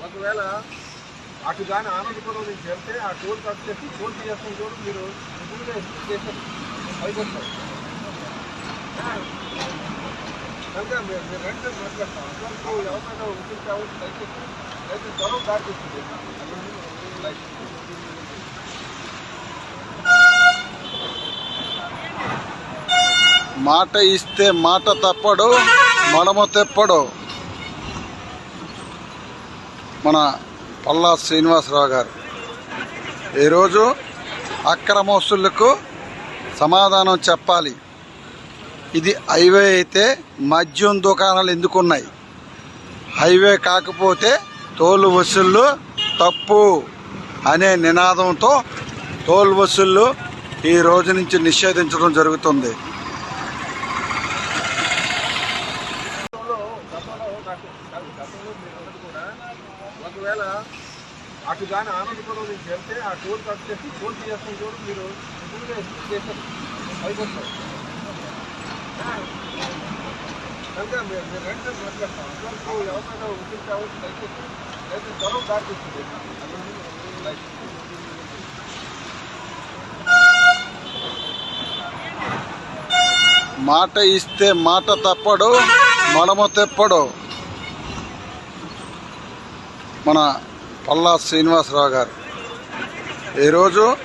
ఒకవేళ అటు కానీ ఆనందపురం నుంచి వెళ్తే ఆ టోల్ కట్ చేసి టోల్ చేస్తాం చూడండి మీరు నిజంగా ఎక్స్ప్లెయిన్ అయిపోతారు కనుక మీరు మీరు రెండు మాట్లాడతాం. అసలు ఎవరైనా ఉంటుంది కాబట్టి దయచేసి దయచేసి త్వరగా దాటిస్తుంది మాట ఇస్తే మాట తప్పడు మడమ తెప్పడు. మన పల్లా శ్రీనివాసరావు గారు. ఈరోజు అక్రమోస్తులకు సమాధానం చెప్పాలి. ఇది హైవే అయితే మద్యం దుకాణాలు ఎందుకున్నాయి? హైవే కాకపోతే తోలు వసూళ్ళు తప్పు అనే నినాదంతో టోల్ వసూళ్ళు ఈ రోజు నుంచి నిషేధించడం జరుగుతుంది గతంలో గతంలో నాకు కూడా ఒకవేళ అటు కానీ ఆనందపురం నుంచి వెళ్తే ఆ టోల్ కట్ చేసి టోల్ చేస్తాం చూడు మీరు ముందుగా ఎక్స్ప్లెయిన్ చేశారు. అయిపోతారు వస్తారు కనుక మీరు మీరు రెండు మాట్లాడతాం. అసలు ఎవరైనా ఉంటుంది కాబట్టి దయచేసి దయచేసి గొడవ దారి తీస్తుంది. మాట ఇస్తే మాట తప్పడు మడమ తెప్పడు. మన పల్లా శ్రీనివాసరావు గారు. ఈరోజు